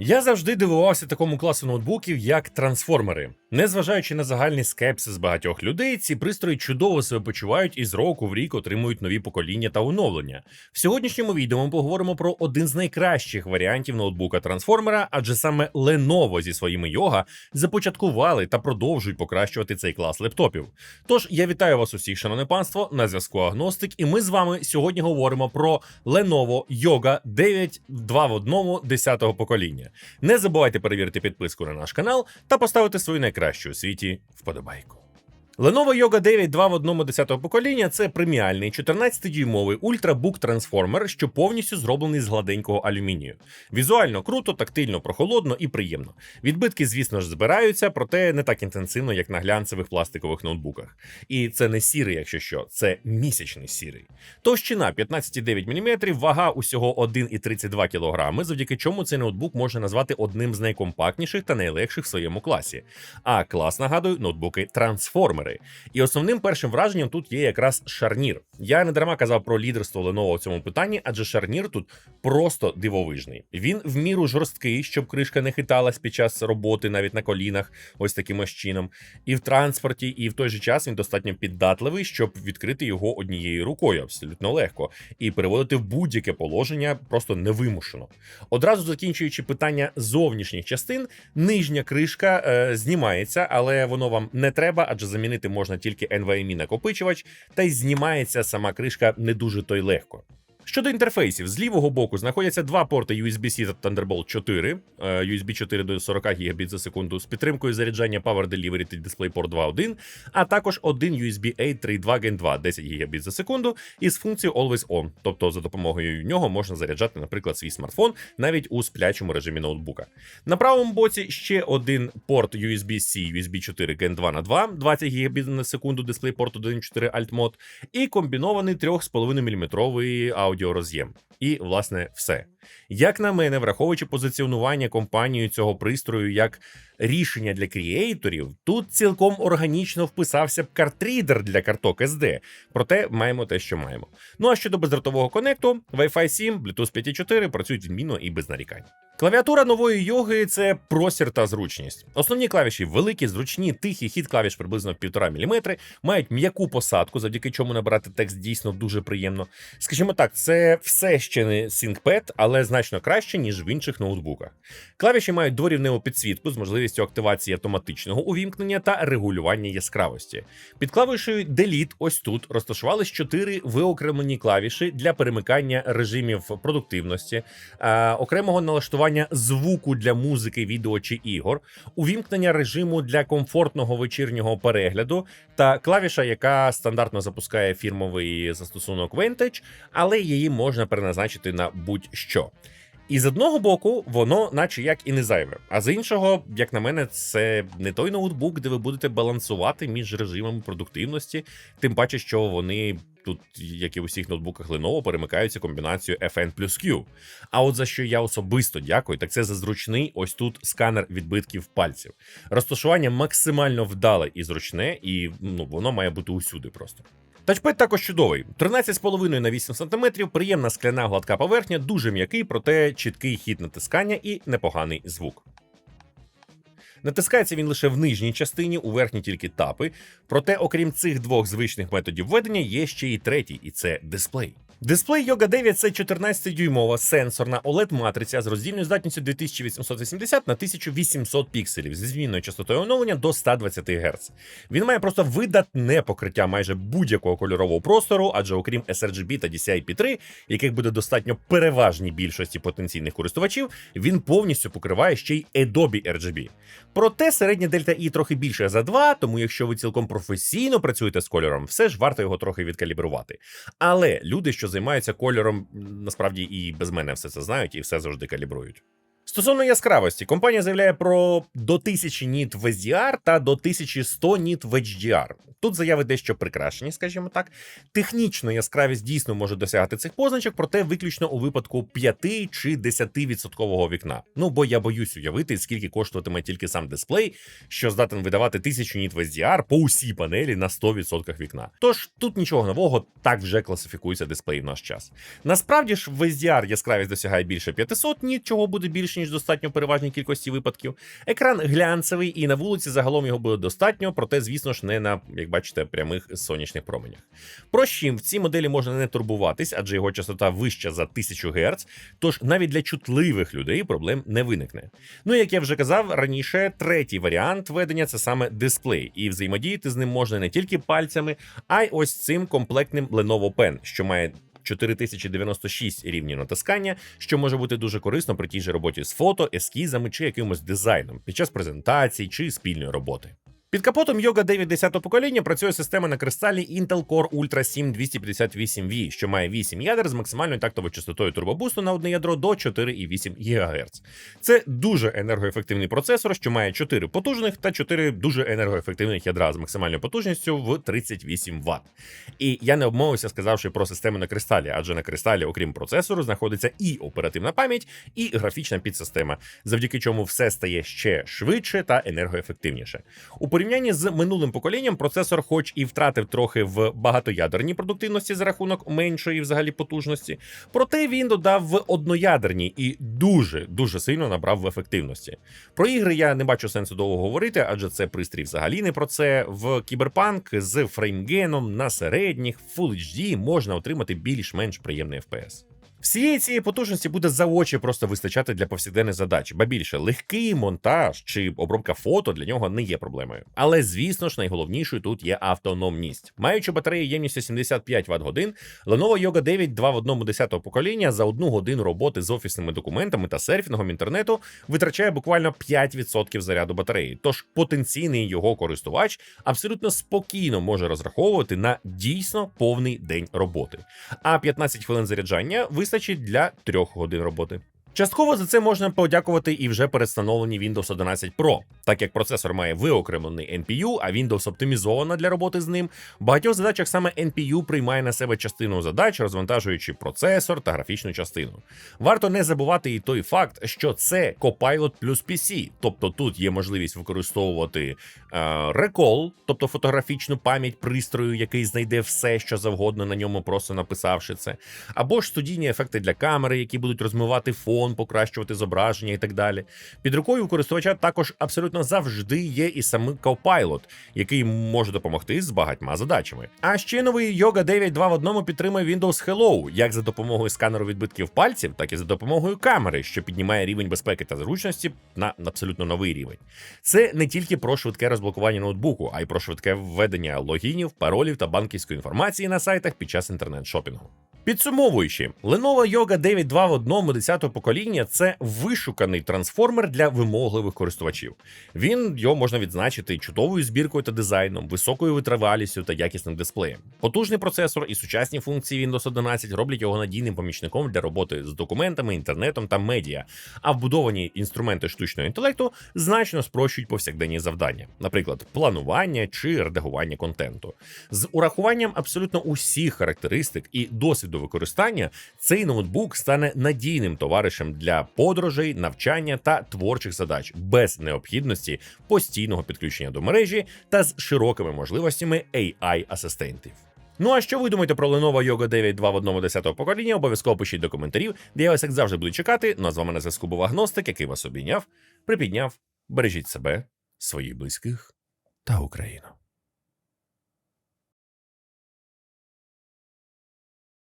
Я завжди дивувався такому класу ноутбуків, як трансформери. Незважаючи на загальний скепсис багатьох людей, ці пристрої чудово себе почувають і з року в рік отримують нові покоління та оновлення. В сьогоднішньому відео ми поговоримо про один з найкращих варіантів ноутбука трансформера, адже саме Lenovo зі своїми Yoga започаткували та продовжують покращувати цей клас лептопів. Тож я вітаю вас усіх, шановне панство, на зв'язку Агностик, і ми з вами сьогодні говоримо про Lenovo Yoga 9 2 в 1 10 покоління. Не забувайте перевірити підписку на наш канал та поставити свою найкращу у світі вподобайку. Lenovo Yoga 9 2 в 1 10 покоління це преміальний 14-дюймовий ультрабук трансформер, що повністю зроблений з гладенького алюмінію. Візуально круто, тактильно, прохолодно і приємно. Відбитки, звісно ж, збираються, проте не так інтенсивно, як на глянцевих пластикових ноутбуках. І це не сірий, якщо що, це місячний сірий. Товщина 15,9 мм, вага усього 1,32 кг, завдяки чому цей ноутбук можна назвати одним з найкомпактніших та найлегших в своєму класі. А клас, нагадую, ноутбуки трансформери. І основним першим враженням тут є якраз шарнір. Я не дарма казав про лідерство Lenovo в цьому питанні, адже шарнір тут просто дивовижний. Він в міру жорсткий, щоб кришка не хиталась під час роботи, навіть на колінах, ось таким ось чином. І в транспорті, і в той же час він достатньо піддатливий, щоб відкрити його однією рукою, абсолютно легко, і переводити в будь-яке положення просто невимушено. Одразу закінчуючи питання зовнішніх частин, нижня кришка е, знімається, але воно вам не треба, адже замінити можна тільки NVMe накопичувач, та й знімається сама кришка не дуже то й легко. Щодо інтерфейсів, з лівого боку знаходяться два порти USB-C та Thunderbolt 4, е, USB 4 до 40 Гбіт за секунду з підтримкою заряджання Power Delivery та DisplayPort 2.1, а також один USB-A 3.2 Gen 2 10 Гбіт за секунду із функцією Always On, тобто за допомогою нього можна заряджати, наприклад, свій смартфон навіть у сплячому режимі ноутбука. На правому боці ще один порт USB-C, USB 4 Gen 2 на 2, 20 Гбіт на секунду DisplayPort 1.4 Alt Mode і комбінований 3,5 мм аудіороз'єм. І, власне, все. Як на мене, враховуючи позиціонування компанією цього пристрою як рішення для кріейторів, тут цілком органічно вписався б картрідер для карток SD. Проте маємо те, що маємо. Ну а щодо бездротового конекту, Wi-Fi 7, Bluetooth 5.4 працюють відмінно і без нарікань. Клавіатура нової йоги це простір та зручність. Основні клавіші великі, зручні, тихі, хід клавіш приблизно 1,5 мм, мають м'яку посадку, завдяки чому набирати текст дійсно дуже приємно. Скажімо так, це все ще не ThinkPad, але значно краще, ніж в інших ноутбуках. Клавіші мають дворівневу підсвітку з можливістю активації автоматичного увімкнення та регулювання яскравості. Під клавішею Delete ось тут розташувались чотири виокремлені клавіші для перемикання режимів продуктивності, е, окремого налаштування звуку для музики, відео чи ігор, увімкнення режиму для комфортного вечірнього перегляду та клавіша, яка стандартно запускає фірмовий застосунок Vintage, але її можна переназначити на будь-що. І з одного боку, воно, наче як і не зайве. А з іншого, як на мене, це не той ноутбук, де ви будете балансувати між режимами продуктивності, тим паче, що вони. Тут, як і в усіх ноутбуках Lenovo, перемикаються комбінацією FN плюс Q. А от за що я особисто дякую, так це за зручний ось тут сканер відбитків пальців. Розташування максимально вдале і зручне, і ну, воно має бути усюди просто. Тачпед також чудовий. 13,5 на 8 см, приємна скляна гладка поверхня, дуже м'який, проте чіткий хід натискання і непоганий звук. Натискається він лише в нижній частині, у верхній тільки тапи. Проте, окрім цих двох звичних методів введення, є ще і третій, і це дисплей. Дисплей Yoga 9 це 14-дюймова сенсорна OLED-матриця з роздільною здатністю 2880 на 1800 пікселів зі змінною частотою оновлення до 120 Гц. Він має просто видатне покриття майже будь-якого кольорового простору, адже окрім sRGB та DCI-P3, яких буде достатньо переважній більшості потенційних користувачів, він повністю покриває ще й Adobe RGB. Проте середня дельта І трохи більше за 2, тому якщо ви цілком професійно працюєте з кольором, все ж варто його трохи відкалібрувати. Але люди, що займаються кольором, насправді і без мене все це знають і все завжди калібрують. Стосовно яскравості, компанія заявляє про до 1000 ніт в SDR та до 1100 ніт в HDR. Тут заяви дещо прикрашені, скажімо так. Технічно яскравість дійсно може досягати цих позначок, проте виключно у випадку 5 чи 10% вікна. Ну бо я боюсь уявити, скільки коштуватиме тільки сам дисплей, що здатен видавати 1000 ніт в SDR по усій панелі на 100% вікна. Тож тут нічого нового, так вже класифікується дисплей в наш час. Насправді ж в SDR яскравість досягає більше 500 ніт, чого буде більше ніж достатньо переважній кількості випадків. Екран глянцевий, і на вулиці загалом його буде достатньо, проте, звісно ж, не на, як бачите, прямих сонячних променях. Про щим в цій моделі можна не турбуватись, адже його частота вища за 1000 Гц, тож навіть для чутливих людей проблем не виникне. Ну як я вже казав раніше, третій варіант ведення це саме дисплей, і взаємодіяти з ним можна не тільки пальцями, а й ось цим комплектним Lenovo Pen, що має 4096 рівнів натискання, що може бути дуже корисно при тій же роботі з фото, ескізами чи якимось дизайном під час презентацій чи спільної роботи. Під капотом Yoga 9 10 покоління працює система на кристалі Intel Core Ultra 7 258V, що має 8 ядер з максимальною тактовою частотою турбобусту на одне ядро до 4,8 ГГц. Це дуже енергоефективний процесор, що має 4 потужних та 4 дуже енергоефективних ядра з максимальною потужністю в 38 Вт. І я не обмовився, сказавши про систему на кристалі, адже на кристалі, окрім процесору, знаходиться і оперативна пам'ять, і графічна підсистема, завдяки чому все стає ще швидше та енергоефективніше. У порівнянні з минулим поколінням процесор, хоч і втратив трохи в багатоядерній продуктивності за рахунок меншої взагалі потужності, проте він додав в одноядерній і дуже дуже сильно набрав в ефективності. Про ігри я не бачу сенсу довго говорити, адже це пристрій взагалі не про це. В кіберпанк з фреймгеном на середніх Full HD можна отримати більш-менш приємний FPS. Всієї цієї потужності буде за очі просто вистачати для повсякденних задач, ба більше легкий монтаж чи обробка фото для нього не є проблемою. Але звісно ж, найголовнішою тут є автономність. Маючи батарею ємністю 75 Вт годин, Lenovo Yoga 9 2 в 1 10 покоління за одну годину роботи з офісними документами та серфінгом інтернету витрачає буквально 5% заряду батареї. Тож потенційний його користувач абсолютно спокійно може розраховувати на дійсно повний день роботи. А 15 хвилин заряджання вистачить для трьох годин роботи. Частково за це можна подякувати і вже передстановлені Windows 11 Pro, так як процесор має виокремлений NPU, а Windows оптимізована для роботи з ним. В багатьох задачах саме NPU приймає на себе частину задач, розвантажуючи процесор та графічну частину. Варто не забувати і той факт, що це Copilot плюс PC, тобто тут є можливість використовувати е, Recall, тобто фотографічну пам'ять пристрою, який знайде все, що завгодно на ньому, просто написавши це, або ж студійні ефекти для камери, які будуть розмивати фон, покращувати зображення і так далі. Під рукою у користувача також абсолютно завжди є і самий Copilot, який може допомогти з багатьма задачами. А ще новий Yoga 9 2 в одному підтримує Windows Hello, як за допомогою сканеру відбитків пальців, так і за допомогою камери, що піднімає рівень безпеки та зручності на абсолютно новий рівень. Це не тільки про швидке розблокування ноутбуку, а й про швидке введення логінів, паролів та банківської інформації на сайтах під час інтернет-шопінгу. Підсумовуючи, Lenovo Yoga 9 2 в одному 10 покоління це вишуканий трансформер для вимогливих користувачів. Він його можна відзначити чудовою збіркою та дизайном, високою витривалістю та якісним дисплеєм. Потужний процесор і сучасні функції Windows 11 роблять його надійним помічником для роботи з документами, інтернетом та медіа. А вбудовані інструменти штучного інтелекту значно спрощують повсякденні завдання, наприклад, планування чи редагування контенту. З урахуванням абсолютно усіх характеристик і досвіду використання цей ноутбук стане надійним товаришем для подорожей, навчання та творчих задач без необхідності постійного підключення до мережі та з широкими можливостями AI-асистентів. Ну а що ви думаєте про Lenovo Yoga 9 2 в 1 10 покоління? Обов'язково пишіть до коментарів, де я вас як завжди буду чекати. Ну а з вами на зв'язку був агностик, який вас обійняв, припідняв. Бережіть себе, своїх близьких та Україну.